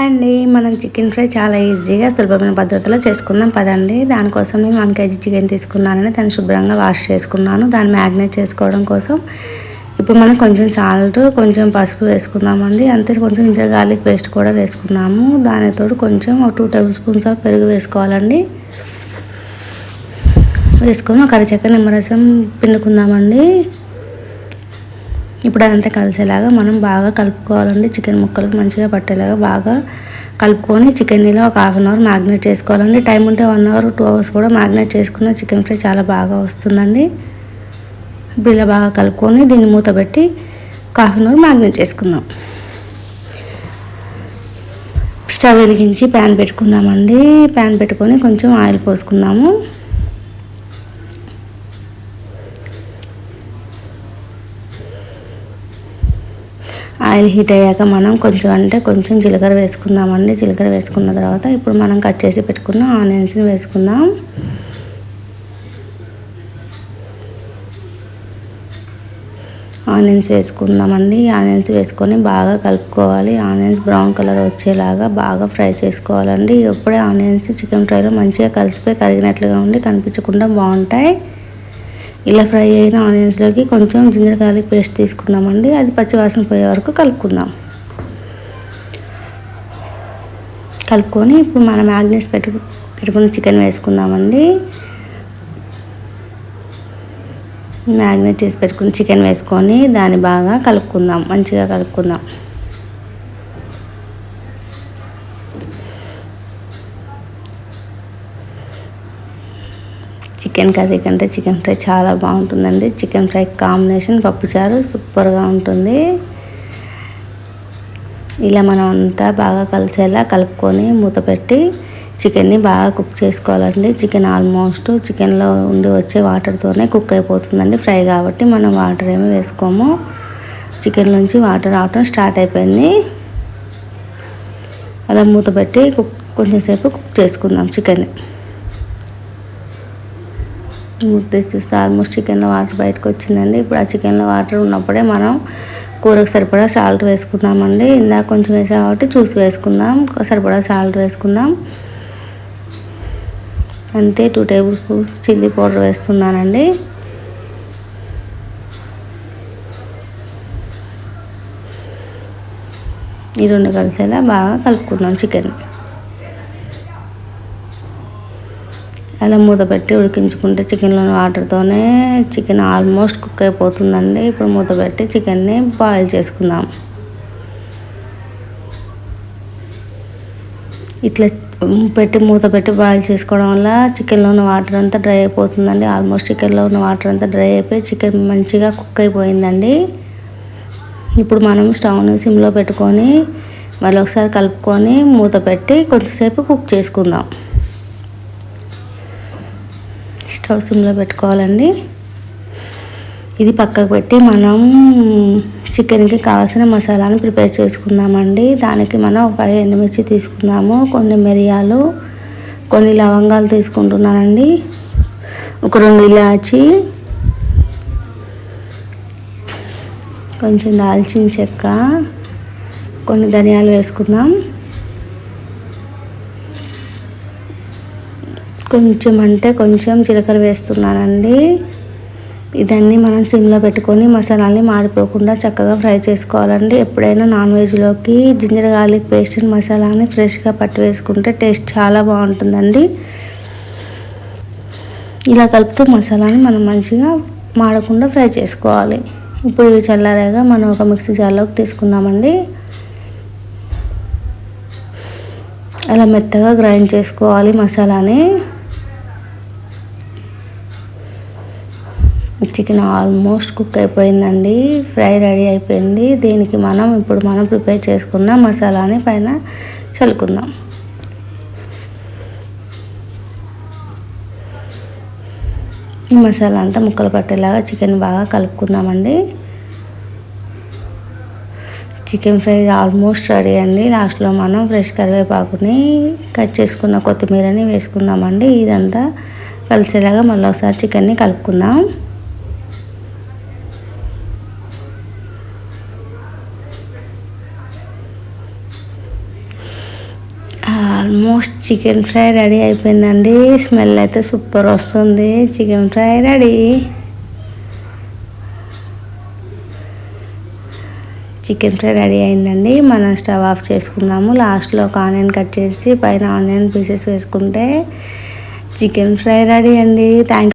అండి మనం chicken fry చాలా ఈజీగా సులభమైన పద్ధతిలో చేసుకుందాం. పదండి దానికోసం నేను వన్ కేజీ చికెన్ తీసుకున్నానని దాన్ని శుభ్రంగా వాష్ చేసుకున్నాను. దాన్ని మ్యాగ్నేట్ చేసుకోవడం కోసం ఇప్పుడు మనం కొంచెం సాల్ట్ కొంచెం పసుపు వేసుకుందామండి. అంతే కొంచెం ఇంత గార్లిక్ పేస్ట్ కూడా వేసుకుందాము. దానితో కొంచెం ఒక టూ టేబుల్ స్పూన్స్ ఆఫ్ పెరుగు వేసుకోవాలండి. వేసుకొని ఒక అరచక్క నిమ్మరసం పిండుకుందామండి. ఇప్పుడు అదంతా కలిసేలాగా మనం బాగా కలుపుకోవాలండి. చికెన్ ముక్కలకు మంచిగా పట్టేలాగా బాగా కలుపుకొని చికెన్ ఒక హాఫ్ అన్ అవర్ మ్యాగ్నేట్ చేసుకోవాలండి. టైం ఉంటే వన్ అవర్ టూ అవర్స్ కూడా మ్యాగ్నేట్ చేసుకున్న చికెన్ ఫ్రై చాలా బాగా వస్తుందండి. ఇప్పుడు ఇలా బాగా కలుపుకొని దీన్ని మూత పెట్టి ఒక హాఫ్ అన్ అవర్ మ్యాగ్నేట్ చేసుకుందాం. స్టవ్ వెలిగించి ప్యాన్ పెట్టుకుందామండి. ప్యాన్ పెట్టుకొని కొంచెం ఆయిల్ పోసుకుందాము. ఆయిల్ హీట్ అయ్యాక మనం కొంచెం అంటే కొంచెం జీలకర్ర వేసుకుందామండి. జీలకర్ర వేసుకున్న తర్వాత ఇప్పుడు మనం కట్ చేసి పెట్టుకున్న ఆనియన్స్ని వేసుకుందాం. ఆనియన్స్ వేసుకుందామండి. ఆనియన్స్ వేసుకొని బాగా కలుపుకోవాలి. ఆనియన్స్ బ్రౌన్ కలర్ వచ్చేలాగా బాగా ఫ్రై చేసుకోవాలండి. ఎప్పుడే ఆనియన్స్ చికెన్ ఫ్రైలో మంచిగా కలిసిపోయి కరిగినట్లుగా ఉండి కనిపించకుండా బాగుంటాయి. ఇలా ఫ్రై అయిన ఆనియన్స్లోకి కొంచెం జింజర్ గార్లిక్ పేస్ట్ తీసుకుందామండి. అది పచ్చివాసన పోయే వరకు కలుపుకుందాం. కలుపుకొని ఇప్పుడు మనం మ్యాగ్నెస్ పెట్టు పెట్టుకుని చికెన్ వేసుకుందామండి. మ్యాగ్నేట్ చేసి పెట్టుకుని చికెన్ వేసుకొని దాన్ని బాగా కలుపుకుందాం. మంచిగా కలుపుకుందాం. చికెన్ కర్రీ కంటే చికెన్ ఫ్రై చాలా బాగుంటుందండి. చికెన్ ఫ్రై కాంబినేషన్ పప్పుచారు సూపర్గా ఉంటుంది. ఇలా మనం అంతా బాగా కలిసేలా కలుపుకొని మూత పెట్టి చికెన్ని బాగా కుక్ చేసుకోవాలండి. చికెన్ ఆల్మోస్ట్ చికెన్లో ఉండి వచ్చే వాటర్తోనే కుక్ అయిపోతుందండి. ఫ్రై కాబట్టి మనం వాటర్ ఏమి వేసుకోము. చికెన్ నుంచి వాటర్ రావటం స్టార్ట్ అయిపోయింది. అలా మూత పెట్టి కుక్ కొంచెంసేపు కుక్ చేసుకుందాం చికెన్ని. ముద్ద చూస్తే ఆల్మోస్ట్ చికెన్లో వాటర్ బయటకు వచ్చిందండి. ఇప్పుడు ఆ చికెన్లో వాటర్ ఉన్నప్పుడే మనం కూరకు సరిపడా సాల్ట్ వేసుకుందామండి. ఇందాక కొంచెం వేసాం కాబట్టి చూసి వేసుకుందాం. సరిపడా సాల్ట్ వేసుకుందాం. అంతే two tablespoons chilli powder వేస్తున్నానండి. ఈ రెండు కలిసేలా బాగా కలుపుకుందాం చికెన్ అలా మూత పెట్టి ఉడికించుకుంటే చికెన్లోని వాటర్తోనే చికెన్ ఆల్మోస్ట్ కుక్ అయిపోతుందండి. ఇప్పుడు మూత పెట్టి చికెన్ని బాయిల్ చేసుకుందాం. ఇట్లా పెట్టి మూత పెట్టి బాయిల్ చేసుకోవడం వల్ల చికెన్లో ఉన్న వాటర్ అంతా డ్రై అయిపోతుందండి. ఆల్మోస్ట్ చికెన్లో ఉన్న వాటర్ అంతా డ్రై అయిపోయి చికెన్ మంచిగా కుక్ అయిపోయిందండి. ఇప్పుడు మనం స్టవ్ని సిమ్లో పెట్టుకొని మళ్ళీ ఒకసారి కలుపుకొని మూత పెట్టి కొంచెంసేపు కుక్ చేసుకుందాం. స్టవ్ సిమ్లో పెట్టుకోవాలండి. ఇది పక్కకు పెట్టి మనం చికెన్కి కావాల్సిన మసాలాను ప్రిపేర్ చేసుకుందామండి. దానికి మనం ఒక ఎండుమిర్చి తీసుకుందాము కొన్ని మిరియాలు కొన్ని లవంగాలు తీసుకుంటున్నానండి. ఒక రెండు ఇలాచి కొంచెం దాల్చిన చెక్క కొన్ని ధనియాలు వేసుకుందాం. కొంచెం అంటే కొంచెం జీలకర్ర వేస్తున్నానండి. ఇదన్నీ మనం సిమ్లో పెట్టుకొని మసాలాని మాడిపోకుండా చక్కగా ఫ్రై చేసుకోవాలండి. ఎప్పుడైనా నాన్ వెజ్లోకి జింజర్ గార్లిక్ పేస్ట్ మసాలాని ఫ్రెష్గా పట్టు వేసుకుంటే టేస్ట్ చాలా బాగుంటుందండి. ఇలా కలుపుతూ మసాలాని మనం మంచిగా మాడకుండా ఫ్రై చేసుకోవాలి. ఇప్పుడు ఇవి చల్లారాగా మనం ఒక మిక్సీ జార్లోకి తీసుకుందామండి. అలా మెత్తగా గ్రైండ్ చేసుకోవాలి మసాలాని. చికెన్ ఆల్మోస్ట్ కుక్ అయిపోయిందండి. ఫ్రై రెడీ అయిపోయింది. దీనికి మనం ఇప్పుడు మనం ప్రిపేర్ చేసుకున్న మసాలాని పైన చల్లుకుందాం. ఈ మసాలా అంతా ముక్కలు పట్టేలాగా చికెన్ బాగా కలుపుకుందామండి. చికెన్ ఫ్రై ఆల్మోస్ట్ రెడీ అండి. లాస్ట్లో మనం ఫ్రెష్ కరివేపాకుని కట్ చేసుకున్న కొత్తిమీరని వేసుకుందామండి. ఇదంతా కలిసేలాగా మళ్ళీ ఒకసారి చికెన్ని కలుపుకుందాం. ఆల్మోస్ట్ చికెన్ ఫ్రై రెడీ అయిపోయిందండి. స్మెల్ అయితే సూపర్ వస్తుంది. Chicken fry ready. Chicken fry ready అయిందండి. మనం స్టవ్ ఆఫ్ చేసుకుందాము. లాస్ట్లో ఒక ఆనియన్ కట్ చేసి పైన ఆనియన్ పీసెస్ వేసుకుంటే చికెన్ ఫ్రై రెడీ అండి. థ్యాంక్